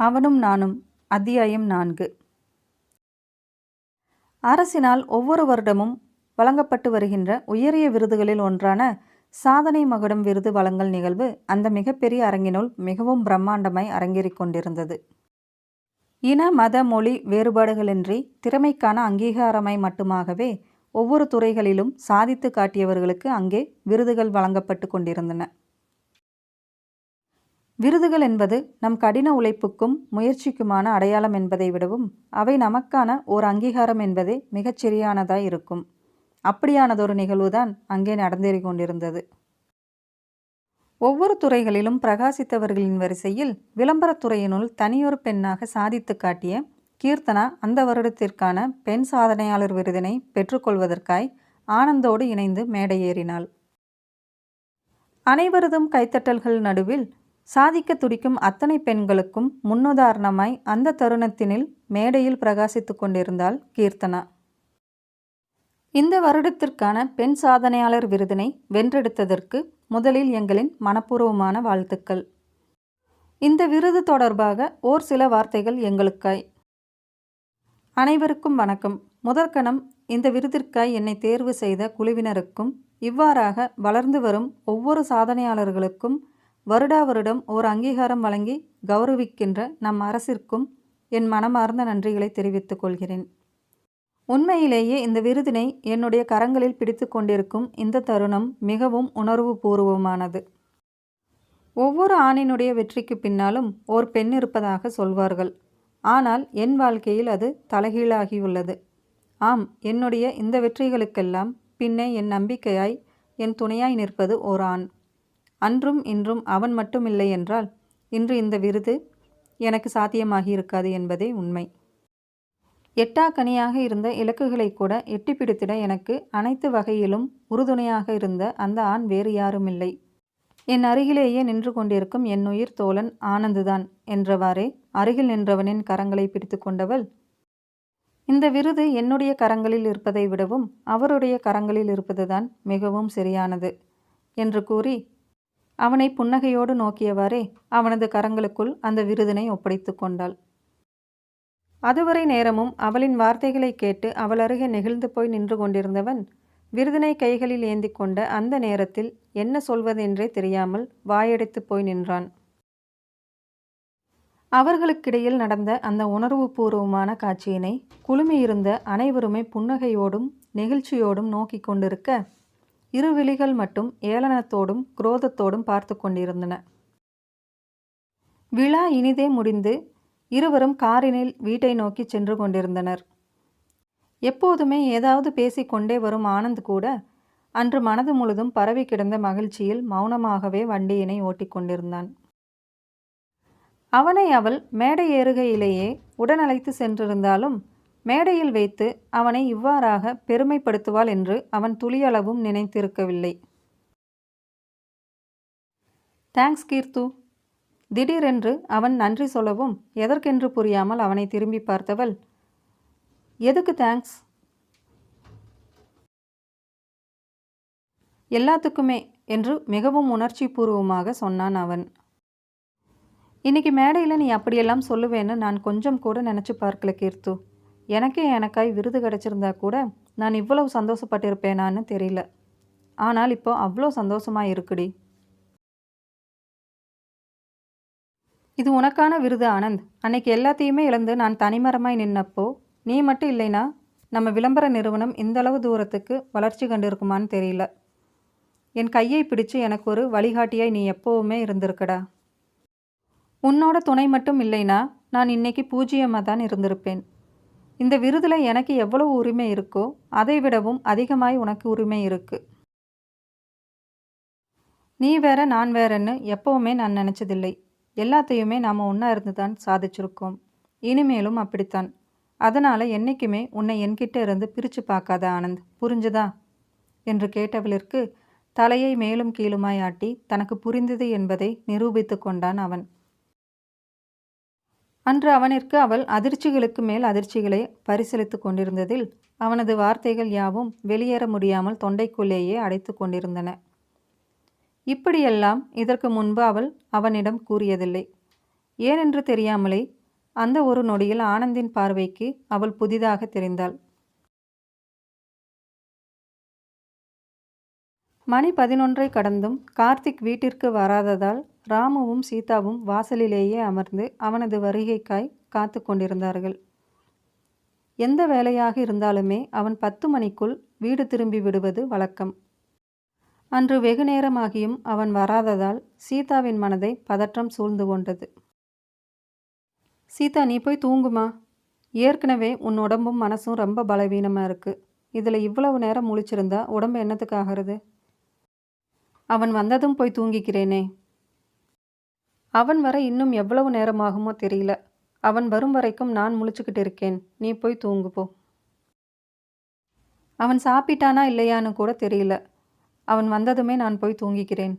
அவனும் நானும். அத்தியாயம் நான்கு. அரசினால் ஒவ்வொரு வருடமும் வழங்கப்பட்டு வருகின்ற உயரிய விருதுகளில் ஒன்றான சாதனை மகுடம் விருது வழங்கல் நிகழ்வு அந்த மிகப்பெரிய அரங்கினுள் மிகவும் பிரம்மாண்டமாய் அரங்கேறிக் கொண்டிருந்தது. இன மத மொழி வேறுபாடுகளின்றி திறமைக்கான அங்கீகாரமாய் மட்டுமாகவே ஒவ்வொரு துறைகளிலும் சாதித்து காட்டியவர்களுக்கு அங்கே விருதுகள் வழங்கப்பட்டு கொண்டிருந்தன. விருதுகள் என்பது நம் கடின உழைப்புக்கும் முயற்சிக்குமான அடையாளம் என்பதை விடவும் அவை நமக்கான ஓர் அங்கீகாரம் என்பதே மிகச் சரியானதாய் இருக்கும். அப்படியானதொரு நிகழ்வுதான் அங்கே நடந்தேறிக் கொண்டிருந்தது. ஒவ்வொரு துறைகளிலும் பிரகாசித்தவர்களின் வரிசையில் விளம்பரத் துறையினுள் தனியொரு பெண்ணாக சாதித்து காட்டிய கீர்த்தனா அந்த வருடத்திற்கான பெண் சாதனையாளர் விருதினை பெற்றுக்கொள்வதற்காய் ஆனந்தோடு இணைந்து மேடை ஏறினாள் அனைவரதும் கைத்தட்டல்கள் நடுவில் சாதிக்க துடிக்கும் அத்தனை பெண்களுக்கும் முன்னுதாரணமாய் அந்த தருணத்தினில் மேடையில் பிரகாசித்துக் கொண்டிருந்தாள் கீர்த்தனா. இந்த வருடத்திற்கான பெண் சாதனையாளர் விருதினை வென்றெடுத்ததற்கு முதலில் எங்களின் மனப்பூர்வமான வாழ்த்துக்கள். இந்த விருது தொடர்பாக ஓர் சில வார்த்தைகள் எங்களுக்காய். அனைவருக்கும் வணக்கம். முதற்கணம் இந்த விருதிற்காய் என்னை தேர்வு செய்த குழுவினருக்கும் இவ்வாறாக வளர்ந்து வரும் ஒவ்வொரு சாதனையாளர்களுக்கும் வருடா வருடம் ஓர் அங்கீகாரம் வழங்கி கௌரவிக்கின்ற நம் அரசிற்கும் என் மனமார்ந்த நன்றிகளை தெரிவித்துக் கொள்கிறேன். உண்மையிலேயே இந்த விருதினை என்னுடைய கரங்களில் பிடித்து கொண்டிருக்கும் இந்த தருணம் மிகவும் உணர்வு பூர்வமானது ஒவ்வொரு ஆணினுடைய வெற்றிக்கு பின்னாலும் ஓர் பெண் இருப்பதாக சொல்வார்கள். ஆனால் என் வாழ்க்கையில் அது தலைகீழாகியுள்ளது. ஆம் என்னுடைய இந்த வெற்றிகளுக்கெல்லாம் பின்னே என் நம்பிக்கையாய் என் துணையாய் நிற்பது ஓர் ஆண். அன்றும் இன்றும் அவன் மட்டுமில்லை என்றால் இன்று இந்த விருது எனக்கு சாத்தியமாகி இருக்காது என்பதே உண்மை. எட்டா கனியாக இருந்த இலக்குகளை கூட எட்டி பிடித்திட எனக்கு அனைத்து வகையிலும் உறுதுணையாக இருந்த அந்த ஆண் வேறு யாருமில்லை. என் அருகிலேயே நின்று கொண்டிருக்கும் என் உயிர் தோழன் ஆனந்துதான் என்றவாறே அருகில் நின்றவனின் கரங்களை பிடித்து கொண்டவள். இந்த விருது என்னுடைய கரங்களில் இருப்பதை விடவும் அவருடைய கரங்களில் இருப்பதுதான் மிகவும் சரியானது என்று கூறி அவனை புன்னகையோடு நோக்கியவாறே அவனது கரங்களுக்குள் அந்த விருதினை ஒப்படைத்து கொண்டாள். அதுவரை நேரமும் அவளின் வார்த்தைகளை கேட்டு அவள் அருகே நெகிழ்ந்து போய் நின்று கொண்டிருந்தவன் விருதினை கைகளில் ஏந்தி கொண்ட அந்த நேரத்தில் என்ன சொல்வதென்றே தெரியாமல் வாயடைத்து போய் நின்றான். அவர்களுக்கிடையில் நடந்த அந்த உணர்வு பூர்வமான காட்சியினை குழுமியிருந்த அனைவருமே புன்னகையோடும் நெகிழ்ச்சியோடும் நோக்கி கொண்டிருக்க இரு விழிகள் மட்டும் ஏளனத்தோடும் குரோதத்தோடும் பார்த்து கொண்டிருந்தன. விழா இனிதே முடிந்து இருவரும் காரினில் வீட்டை நோக்கி சென்று கொண்டிருந்தனர். எப்போதுமே ஏதாவது பேசிக்கொண்டே வரும் ஆனந்த் கூட அன்று மனது முழுதும் பரவி கிடந்த மகிழ்ச்சியில் மௌனமாகவே வண்டியினை ஓட்டிக்கொண்டிருந்தான் அவனை அவள் மேடை ஏறுகையிலேயே உடனழைத்து சென்றிருந்தாலும் மேடையில் வைத்து அவனை இவ்வாறாக பெருமைப்படுத்துவாள் என்று அவன் துளியளவும் நினைத்திருக்கவில்லை. தேங்க்ஸ் கீர்த்து. திடீரென்று அவன் நன்றி சொல்லவும் எதற்கென்று புரியாமல் அவனை திரும்பி பார்த்தவள் எதுக்கு தேங்க்ஸ் எல்லாத்துக்குமே என்று மிகவும் உணர்ச்சி பூர்வமாக சொன்னான் அவன். இன்னைக்கு மேடையில் நீ அப்படியெல்லாம் சொல்லுவேன்னு நான் கொஞ்சம் கூட நினச்சி பார்க்கல கீர்த்து. எனக்கே எனக்காய் விருது கிடச்சிருந்தா கூட நான் இவ்வளவு சந்தோஷப்பட்டிருப்பேனான்னு தெரியல. ஆனால் இப்போ அவ்வளோ சந்தோஷமாக இருக்குடி. இது உனக்கான விருது ஆனந்த். அன்னைக்கு எல்லாத்தையுமே இழந்து நான் தனிமரமாய் நின்னப்போ நீ மட்டும் இல்லைனா நம்ம விளம்பர நிறுவனம் இந்தளவு தூரத்துக்கு வளர்ச்சி கண்டிருக்குமான்னு தெரியல. என் கையை பிடிச்சு எனக்கு ஒரு வழிகாட்டியாய் நீ எப்போவுமே இருந்திருக்கடா. உன்னோட துணை மட்டும் இல்லைனா நான் இன்னைக்கு பூஜ்ஜியமாக தான் இருந்திருப்பேன். இந்த விருதில் எனக்கு எவ்வளவு உரிமை இருக்கோ அதை விடவும் அதிகமாய் உனக்கு உரிமை இருக்கு. நீ வேற நான் வேறன்னு எப்போவுமே நான் நினச்சதில்லை. எல்லாத்தையுமே நாம் ஒன்றா இருந்து தான் சாதிச்சிருக்கோம். இனிமேலும் அப்படித்தான். அதனால் என்றைக்குமே உன்னை என்கிட்ட இருந்து பிரித்து பார்க்காத ஆனந்த். புரிஞ்சுதா? என்று கேட்டவளிற்கு தலையை மேலும் கீழுமாய் ஆட்டி தனக்கு புரிந்தது என்பதை நிரூபித்து கொண்டான் அவன். அன்று அவனிற்கு அவள் அதிர்ச்சிகளுக்கு மேல் அதிர்ச்சிகளை பரிசீலித்து கொண்டிருந்ததில் அவனது வார்த்தைகள் யாவும் வெளியேற முடியாமல் தொண்டைக்குள்ளேயே அடைத்து கொண்டிருந்தன. இப்படியெல்லாம் இதற்கு முன்பு அவள் அவனிடம் கூறியதில்லை. ஏனென்று தெரியாமலே அந்த ஒரு நொடியில் ஆனந்தின் பார்வைக்கு அவள் புதிதாக தெரிந்தாள். மணி பதினொன்றை கடந்தும் கார்த்திக் வீட்டிற்கு வராததால் ராமுவும் சீதாவும் வாசலிலேயே அமர்ந்து அவனது வருகைக்காய் காத்து கொண்டிருந்தார்கள். எந்த வேலையாக இருந்தாலுமே அவன் பத்து மணிக்குள் வீடு திரும்பி விடுவது வழக்கம். அன்று வெகு நேரமாகியும் அவன் வராததால் சீதாவின் மனதை பதற்றம் சூழ்ந்து கொண்டது. சீதா நீ போய் தூங்குமா? ஏற்கனவே உன் உடம்பும் மனசும் ரொம்ப பலவீனமாக இருக்குது இதில் இவ்வளவு நேரம் முழிச்சிருந்தா உடம்பு என்னத்துக்கு ஆகிறது? அவன் வந்ததும் போய் தூங்கிக்கிறேனே. அவன் வர இன்னும் எவ்வளவு நேரமாகுமோ தெரியல. அவன் வரும் வரைக்கும் நான் முழிச்சுக்கிட்டு இருக்கேன். நீ போய் தூங்கு போ. அவன் சாப்பிட்டானா இல்லையான்னு கூட தெரியல. அவன் வந்ததுமே நான் போய் தூங்கிக்கிறேன்.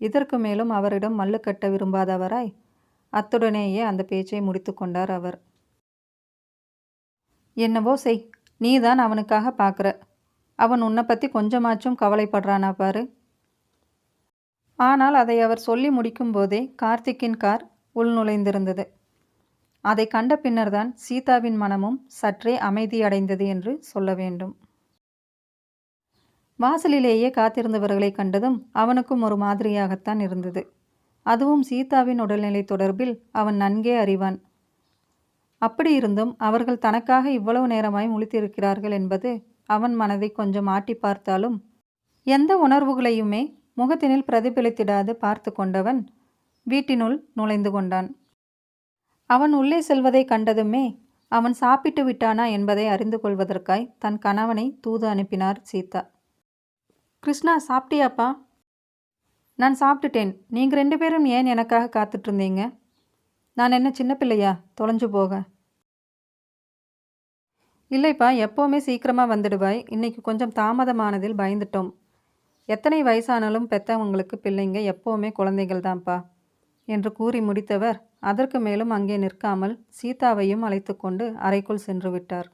இதற்கு மேலும் அவரிடம் மல்லு கட்ட விரும்பாதவராய் அத்துடனேயே அந்த பேச்சை முடித்து கொண்டார் அவர். என்னவோ செய் நீ தான் அவனுக்காக பார்க்குற அவன் உன்னை பற்றி கொஞ்சமாச்சும் கவலைப்படுறானா பாரு. ஆனால் அதை அவர் சொல்லி முடிக்கும்போதே கார்த்திக்கின் கார் உள்நுழைந்திருந்தது. அதை கண்ட பின்னர்தான் சீதாவின் மனமும் சற்றே அமைதியடைந்தது என்று சொல்ல வேண்டும். வாசலிலேயே காத்திருந்தவர்களை கண்டதும் அவனுக்கும் ஒரு மாதிரியாகத்தான் இருந்தது. அதுவும் சீதாவின் உடல்நிலை தொடர்பில் அவன் நன்கே அறிவான். அப்படி இருந்தும் அவர்கள் தனக்காக இவ்வளவு நேரமாய் முழித்திருக்கிறார்கள் என்பது அவன் மனதை கொஞ்சம் ஆட்டி பார்த்தாலும் எந்த உணர்வுகளையுமே முகத்தினில் பிரதிபலித்திடாது பார்த்து கொண்டவன் வீட்டினுள் நுழைந்து கொண்டான். அவன் உள்ளே செல்வதை கண்டதுமே அவன் சாப்பிட்டு விட்டானா என்பதை அறிந்து கொள்வதற்காய் தன் கணவனை தூது அனுப்பினார் சீதா. கிருஷ்ணா சாப்பிட்டியாப்பா? நான் சாப்பிட்டுட்டேன். நீங்கள் ரெண்டு பேரும் ஏன் எனக்காக காத்துட்ருந்தீங்க நான் என்ன சின்ன பிள்ளையா? தொலைஞ்சு போக. இல்லைப்பா எப்போவுமே சீக்கிரமாக வந்துடுவாய். இன்னைக்கு கொஞ்சம் தாமதமானதில் பயந்துட்டோம். எத்தனை வயசானாலும் பெற்றவங்களுக்கு பிள்ளைங்க எப்போவுமே குழந்தைகள் தான்ப்பா என்று கூறி முடித்தவர் அதற்கு மேலும் அங்கே நிற்காமல் சீதாவையும் அழைத்து கொண்டு அறைக்குள் சென்று விட்டார்.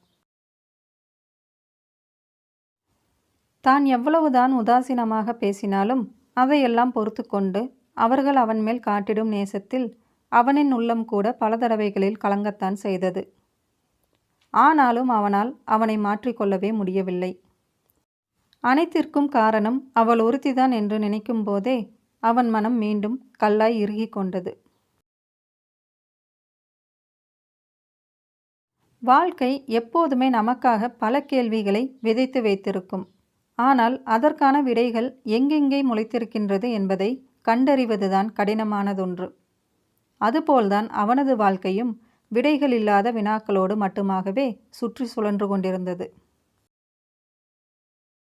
தான் எவ்வளவுதான் உதாசீனமாக பேசினாலும் அதையெல்லாம் பொறுத்து கொண்டு அவர்கள் அவன் மேல் காட்டிடும் நேசத்தில் அவனின் உள்ளம் கூட பல தடவைகளில் கலங்கத்தான் செய்தது. ஆனாலும் அவனால் அவனை மாற்றிக்கொள்ளவே முடியவில்லை. அனைத்திற்கும் காரணம் அவள் ஒருத்திதான் என்று நினைக்கும் போதே அவன் மனம் மீண்டும் கல்லாய் இறுகி கொண்டது. வாழ்க்கை எப்போதுமே நமக்காக பல கேள்விகளை விதைத்து வைத்திருக்கும். ஆனால் அதற்கான விடைகள் எங்கெங்கே முளைத்திருக்கின்றது என்பதை கண்டறிவதுதான் கடினமானதொன்று. அதுபோல்தான் அவனது வாழ்க்கையும் விடைகள் இல்லாத வினாக்களோடு மட்டுமாகவே சுற்றி சுழன்று கொண்டிருந்தது.